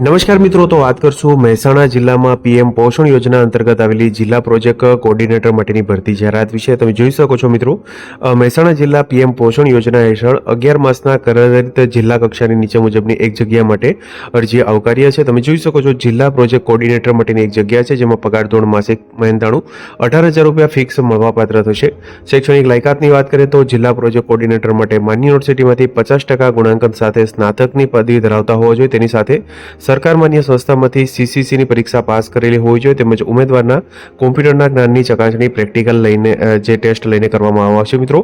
નમસ્કાર મિત્રો, તો વાત કરશું મહેસાણા જિલ્લામાં પીએમ પોષણ યોજના અંતર્ગત આવેલી જિલ્લા પ્રોજેક્ટ કોર્ડિનેટર માટેની ભરતી જાહેરાત વિશે તમે જોઈ શકો છો મિત્રો. મહેસાણા જિલ્લા પીએમ પોષણ યોજના હેઠળ અગિયાર માસના કરારિત જિલ્લા કક્ષાની નીચે મુજબની એક જગ્યા માટે અરજી આવકાર્ય છે. તમે જોઈ શકો છો જિલ્લા પ્રોજેક્ટ કોર્ડિનેટર માટેની એક જગ્યા છે, જેમાં પગાર ધોરણ માસિક મહેનતાણું અઢાર હજાર રૂપિયા ફિક્સ મળવાપાત્ર થશે. શૈક્ષણિક લાયકાતની વાત કરીએ તો જિલ્લા પ્રોજેક્ટ કોર્ડિનેટર માટે માન્ય યુનિવર્સિટીમાંથી પચાસ ટકા ગુણાંકન સાથે સ્નાતકની પદવી ધરાવતા હોવા જોઈએ. તેની સાથે સરકાર માન્ય સંસ્થામાંથી સીસીસીની પરીક્ષા પાસ કરેલી હોવી જોઈએ તેમજ ઉમેદવારના કોમ્પ્યુટરના જ્ઞાનની ચકાસણી પ્રેક્ટિકલ લઈને જે ટેસ્ટ લઈને કરવામાં આવશે મિત્રો,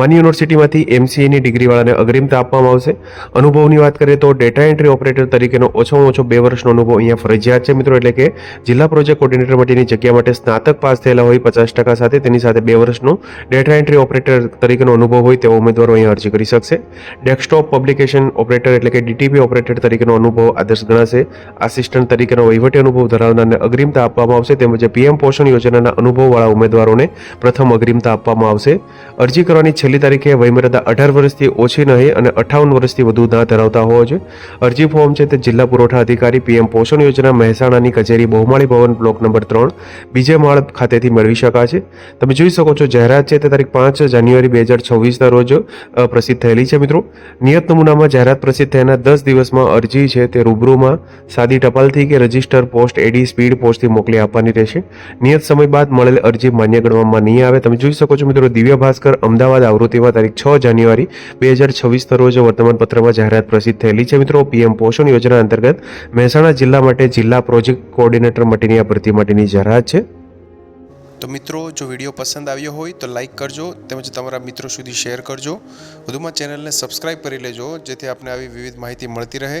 માન્ય યુનિવર્સિટીમાંથી એમસીએની ડિગ્રીવાળાને અગ્રિમતા આપવામાં આવશે. અનુભવની વાત કરીએ તો ડેટા એન્ટ્રી ઓપરેટર તરીકેનો ઓછામાં ઓછો બે વર્ષનો અનુભવ અહીંયા ફરજિયાત છે. મિત્રો, એટલે કે જિલ્લા પ્રોજેક્ટ કોર્ડિનેટર માટેની જગ્યા માટે સ્નાતક પાસ થયેલા હોય પચાસ ટકા સાથે, તેની સાથે બે વર્ષનો ડેટા એન્ટ્રી ઓપરેટર તરીકેનો અનુભવ હોય તેવા ઉમેદવારો અહીંયા અરજી કરી શકશે. ડેસ્કટોપ પબ્લિકેશન ઓપરેટર એટલે કે ડીટીપી ઓપરેટર તરીકેનો અનુભવ આદર્શ ગણાશે. આસિસ્ટન્ટ તરીકેનો વહીવટી અનુભવ ધરાવનારને અગ્રિમતા આપવામાં આવશે તેમજ પીએમ પોષણ યોજનાના અનુભવવાળા ઉમેદવારોને પ્રથમ અગ્રિમતા આપવામાં આવશે. અરજી કરવાની છેલ્લી તારીખે વયમર્યાદા અઢાર વર્ષથી ઓછી નહીં અને અઠાવન વર્ષથી વધુ ના ધરાવતા હોવો જોઈએ. અરજી ફોર્મ છે તે જિલ્લા પુરવઠા અધિકારી પીએમ પોષણ યોજના મહેસાણાની કચેરી બહુમાળી ભવન બ્લોક નંબર ત્રણ બીજે માળ ખાતેથી મેળવી શકાશે. તમે જોઈ શકો છો જાહેરાત છે તે તારીખ પાંચ જાન્યુઆરી બે હજાર છવ્વીસના રોજ પ્રસિદ્ધ થયેલી છે મિત્રો. નિયત નમૂનામાં જાહેરાત પ્રસિદ્ધ થયાના દસ દિવસમાં અરજી છે તે રૂબરૂમાં સાદી ટપાલથી કે રજિસ્ટર પોસ્ટ એડી સ્પીડ પોસ્ટથી મોકલી આપવાની રહેશે. નિયત સમય બાદ મળેલ અરજી માન્ય ગણવામાં નહીં આવે. તમે જોઈ શકો છો મિત્રો, દિવ્ય ભાસ્કર અમદાવાદ આવૃત્તિમાં તારીખ છ જાન્યુઆરી બે હજાર છવ્વીસના રોજ વર્તમાનપત્રમાં જાહેરાત પ્રસિદ્ધ થયેલી છે. મિત્રો પીએમ પોષણ યોજના અંતર્ગત મહેસાણા જિલ્લા માટે જિલ્લા પ્રોજેક્ટ કોર્ડિનેટર માટેની આ ભરતી માટેની જાહેરાત છે. તો મિત્રો, જો વીડિયો પસંદ આવ્યો હોય તો લાઇક કરજો તેમજ તમારા મિત્રો સુધી શેર કરજો. વધુમાં ચેનલને સબસ્ક્રાઇબ કરી લેજો જેથી આપને આવી વિવિધ માહિતી મળતી રહે.